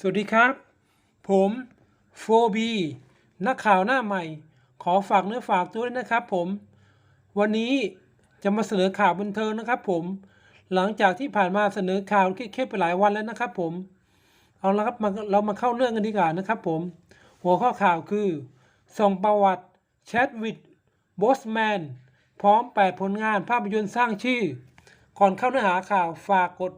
สวัสดีครับ ผมโฟบีนักข่าวหน้าใหม่ ขอฝากเนื้อฝากตัวด้วยนะครับผม วันนี้จะมาเสนอข่าวบันเทิงนะครับผม หลังจากที่ผ่านมาเสนอข่าวเครียดๆไปหลายวันแล้วนะครับผม เอาละครับมาเรามาเข้าเรื่องกันดีกว่านะครับผม หัวข้อข่าวคือ ส่งประวัติแชทวิดบอสแมนพร้อม 8 ผลงานภาพยนตร์สร้างชื่อ ก่อนเข้าเนื้อหาข่าวฝากกด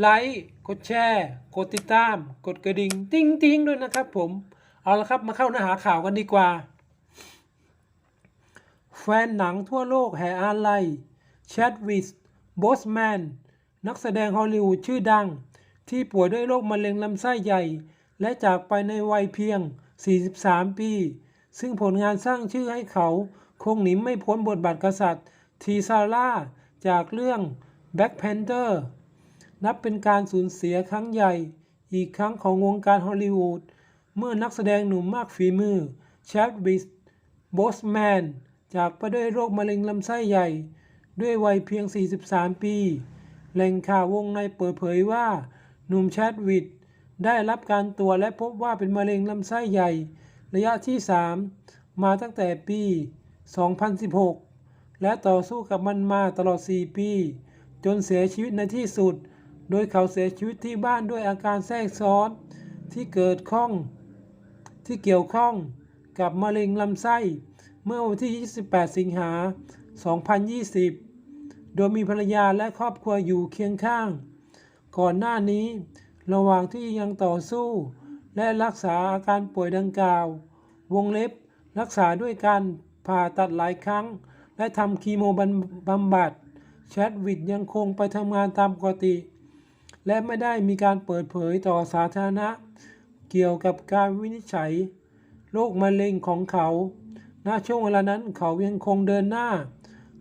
ไลค์ กดแชร์ กดติดตาม กดกระดิ่ง ติ้งติ้งด้วยนะครับผม เอาละครับมาเข้าเนื้อหาข่าวกันดีกว่า แฟนหนังทั่วโลกแห่อาลัยแชดวิสบอสแมน นักแสดงฮอลลีวูดชื่อดัง ที่ป่วยด้วยโรคมะเร็งลำไส้ใหญ่ และจากไปในวัยเพียง 43 ปี ซึ่งผลงานสร้างชื่อให้เขา คงหนีไม่พ้นบทบาทกษัตริย์ ทีซาร่า จากเรื่อง Black Panther นับเป็นการสูญเสียครั้งใหญ่ อีกครั้งของวงการฮอลลีวูดเมื่อนักแสดงหนุ่มมากฝีมือแชดวิสบอสแมนจากไปด้วยโรคมะเร็งลำไส้ใหญ่ ด้วยวัยเพียง 43 ปี แหล่งข่าววงในเปิดเผยว่า หนุ่มแชดวิดได้รับการตรวจและพบว่าเป็นมะเร็งลำไส้ใหญ่ ระยะที่ 3 มาตั้งแต่ปี 2016 และต่อสู้กับมันมาตลอด 4 ปี จนเสียชีวิตในที่สุด โดยเขาเสียชีวิตที่บ้านด้วยอาการแทรกซ้อนที่เกิดข้องที่เกี่ยวข้องกับมะเร็งลำไส้ เมื่อวันที่ 28 สิงหา 2020 โดยมีภรรยาและครอบครัวอยู่เคียงข้าง ก่อนหน้านี้ ระหว่างที่ยังต่อสู้ และรักษาอาการป่วยดังกล่าว วงเล็บรักษาด้วยการผ่าตัดหลายครั้ง และทำคีโมบำบัดแชดวิดยังคงไปทำงานตามปกติ และไม่ได้มีการเปิดเผยต่อสาธารณะ เกี่ยวกับการวินิจฉัย โรคมะเร็งของเขา ณ ช่วงเวลานั้นเขายังคงเดินหน้า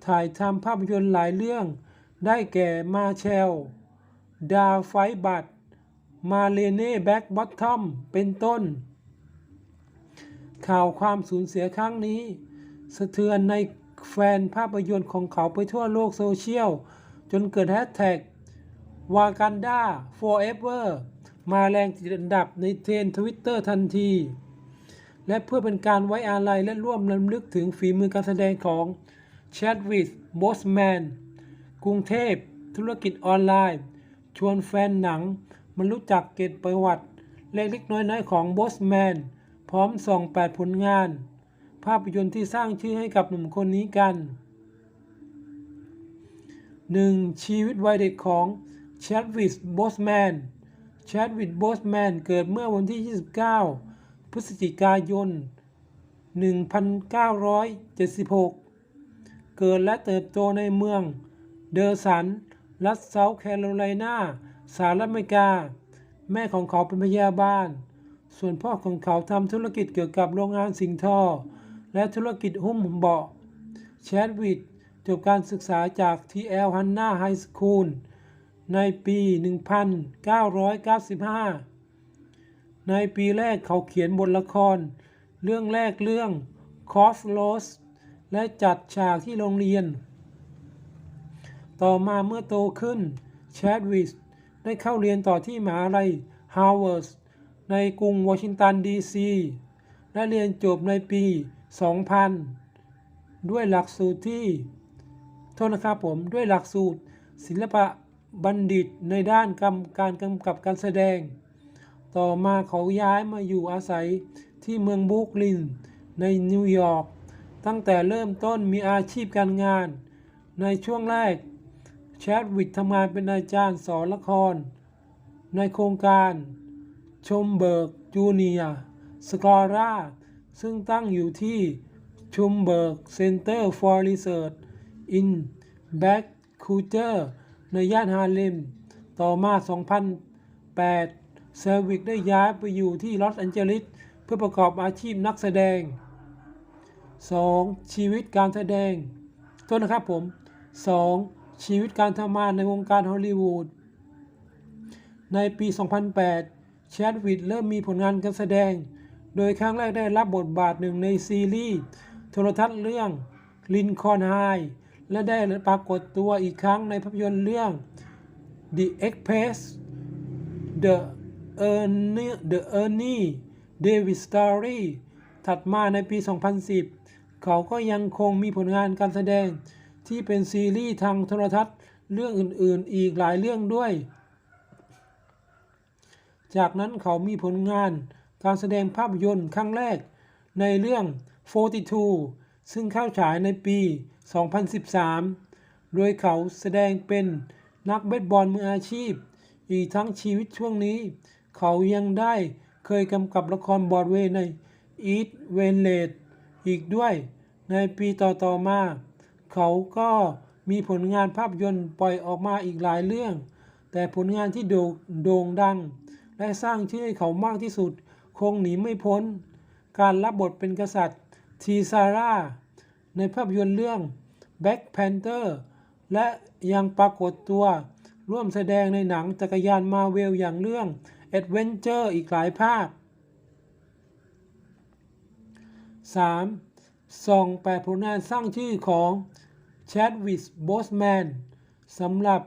ถ่ายทำภาพยนตร์หลายเรื่อง ได้แก่มาเชล ดาไฟบัต มาเลเน่แบ็กบอททอม เป็นต้น ข่าวความสูญเสียครั้งนี้ สะเทือนในแฟนภาพยนตร์ของเขาไปทั่วโลกโซเชียล จนเกิดแฮชแท็ก วากันดา forever มาแรงติดอันดับในเทรนทวิตเตอร์ทันที และเพื่อเป็นการไว้อาลัยและร่วมรำลึกถึงฝีมือการแสดงของแชดวิสบอสแมนกรุงเทพ ธุรกิจออนไลน์ ชวนแฟนหนังมารู้จักเกตประวัติ เล็กๆน้อยๆของบอสแมนพร้อมส่อง 8 ผลงาน ภาพยนตร์ที่สร้างชื่อให้กับหนุ่มคนนี้กัน 1. ชีวิตวัยเด็กของ แชดวิสบอสแมนแชดวิดบอสแมนเกิดเมื่อวันที่ 29 พฤศจิกายน 1976 เกิดและเติบโตในเมืองเดอร์สัน รัฐเซาท์แคโรไลนาสหรัฐอเมริกา แม่ของเขาเป็นพยาบาล ส่วนพ่อของเขาทำธุรกิจเกี่ยวกับโรงงานสิงทอ และธุรกิจหุ้มเบาะแชดวิดจบการศึกษาจาก TL Hanna High School ในปี 1995 ในปีแรกเขาเขียนบทละคร เรื่องแรกเรื่อง c o f l o s และจัดฉากที่โรงเรียน ต่อมาเมื่อโตขึ้น แชดวิสได้เข้าเรียนต่อที่มหาลัยฮาร์วาร์ดในกรุงวอชิงตันดีซีและเรียนจบในปี 2000 ด้วยหลักสูตรที่ โทษนะครับผม ด้วยหลักสูตรศิลปะ บัณฑิตในด้านกำการกำกับการแสดง ต่อมาเขาย้ายมาอยู่อาศัยที่เมืองบรุกลิน ในนิวยอร์ก ตั้งแต่เริ่มต้นมีอาชีพการงาน ในช่วงแรกแชดวิดทำงานเป็นอาจารย์สอนละคร ในโครงการชมเบิร์กจูเนียสกอร่าซึ่งตั้งอยู่ที่ชุมเบิร์กเซ็นเตอร์ for Research in Back Culture ในย่านฮาร์เลม ต่อมา 2008 เซอร์วิกได้ย้ายไปอยู่ที่ลอสแอนเจลิสเพื่อประกอบอาชีพนักแสดง 2. ชีวิตการแสดงต้นนะครับผม 2. ชีวิตการทำงานในวงการฮอลลีวูด ในปี 2008 แชดวิดเริ่มมีผลงานการแสดง โดยครั้งแรกได้รับบทบาทหนึ่งในซีรีส์โทรทัศน์เรื่องลินคอนไฮ และได้ปรากฏตัวอีกครั้งในภาพยนตร์เรื่อง The Express The Ernie The Ernie Davis Story ถัดมาในปี 2010 เขาก็ยังคงมีผลงานการแสดงที่เป็นซีรีส์ทางโทรทัศน์เรื่องอื่นๆ อีกหลายเรื่องด้วย จากนั้นเขามีผลงานการแสดงภาพยนตร์ครั้งแรกในเรื่อง 42 ซึ่งเข้าฉายในปี 2013 โดยเขาแสดงเป็นนักเบสบอลมืออาชีพ อีกทั้งชีวิตช่วงนี้ เขายังได้เคยกำกับละครบอร์ดเวย์ใน Eat w e n l e t อีกด้วย ในปีต่อๆมา เขาก็มีผลงานภาพยนตร์ปล่อยออกมาอีกหลายเรื่อง แต่ผลงานที่โด่งดัง และสร้างชื่อให้เขามากที่สุด คงหนีไม่พ้น การรับบทเป็นกษัตริย์ ทีซาร่า ในภาพยนตร์เรื่อง Black Panther และยังปรากฏตัวร่วมแสดงในหนังจักรยานมาเวลอย่างเรื่อง Adventure อีกหลายภาค 3. ส่องแปดผลงานสร้างชื่อของ Chadwick Boseman สำหรับ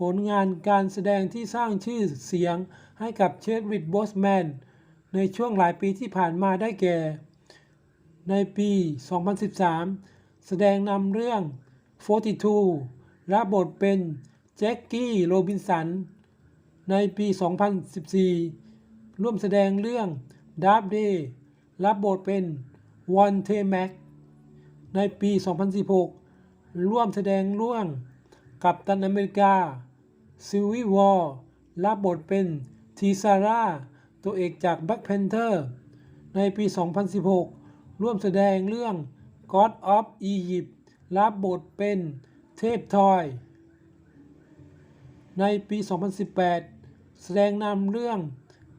ผลงานการแสดงที่สร้างชื่อเสียงให้กับ Chadwick Boseman ในช่วงหลายปีที่ผ่านมาได้แก่ ในปี 2013 แสดงนำเรื่อง 42 รับบทเป็นแจ็คกี้โรบินสัน ในปี 2014 ร่วมแสดงเรื่อง Dark Day รับบทเป็นวอนเทแม็กในปี 2016 ร่วมแสดงร่วมกับตันอเมริกาซิวิวอร์รับบทเป็นทีซาร่า ตัวเอกจาก Black Panther ในปี 2016 ร่วมแสดงเรื่อง God of Egypt รับบทเป็นเทพทอย ในปี 2018 แสดงนำเรื่อง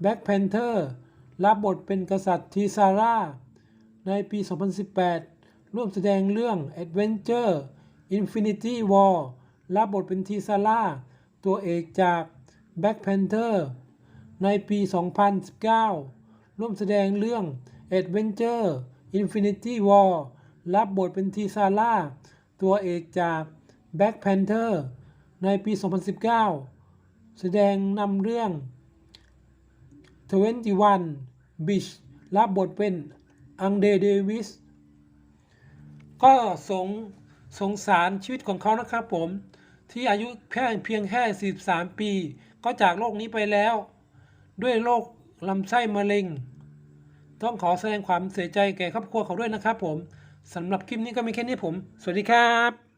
Black Panther รับบทเป็นกษัตริย์ทีซาร่า ในปี 2018 ร่วมแสดงเรื่อง Adventure Infinity War รับบทเป็นทีซาร่า ตัวเอกจาก Black Panther ในปี 2019 ร่วมแสดงเรื่อง Adventure Infinity War รับบทเป็นทีซาร่า ตัวเอกจาก Black Panther ในปี 2019 แสดงนำเรื่อง 21 Beach รับบทเป็นอังเดเดวิส ก็สงสงสารชีวิตของเขานะครับผม ที่อายุแค่เพียงแค่ 43 ปี ก็จากโลกนี้ไปแล้ว ด้วยโรคลำไส้มะเร็ง ต้องขอแสดงความเสียใจแก่ครอบครัวเขาด้วยนะครับผมสำหรับคลิปนี้ก็มีแค่นี้ผม สวัสดีครับ